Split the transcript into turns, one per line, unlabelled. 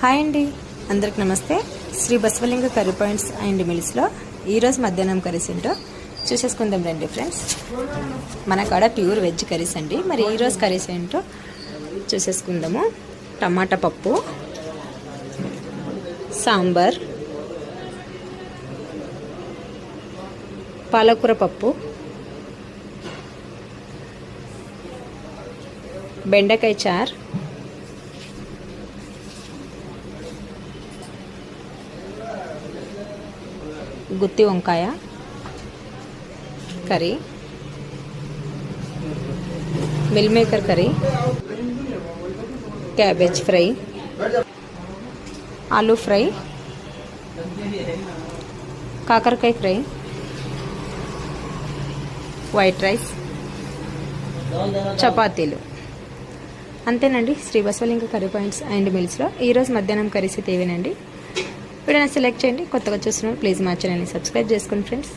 Hi అండి. అందరికి నమస్తే. Shri Basavalinga curry points and మిల్స్లో ఈరోజు మధ్యాహ్నం కర్రీస్ ఏంటో చూసేసుకుందాం రండి ఫ్రెండ్స్. మన కాడ ప్యూర్ వెజ్ కర్రీస్ అండి. మరి ఈరోజు కర్రీస్ ఏంటో చూసేసుకుందాము. టమాటా పప్పు సాంబార్ పాలకూర పప్పు బెండకాయ చార్ గుత్తి వంకాయ curry meal maker curry cabbage fry aloo fry కాకరకాయ ఫ్రై వైట్ రైస్ చపాతీలు. అంతేనండి. Shri Basavalinga curry points and మిల్స్లో ఈరోజు మధ్యాహ్నం కర్రీస్ అయితే ఇవేనండి వీడియోని సెలెక్ట్ చేయండి. కొత్తగా చూస్తున్నాను ప్లీజ్ మా ఛానల్ని సబ్స్క్రైబ్ చేసుకోండి ఫ్రెండ్స్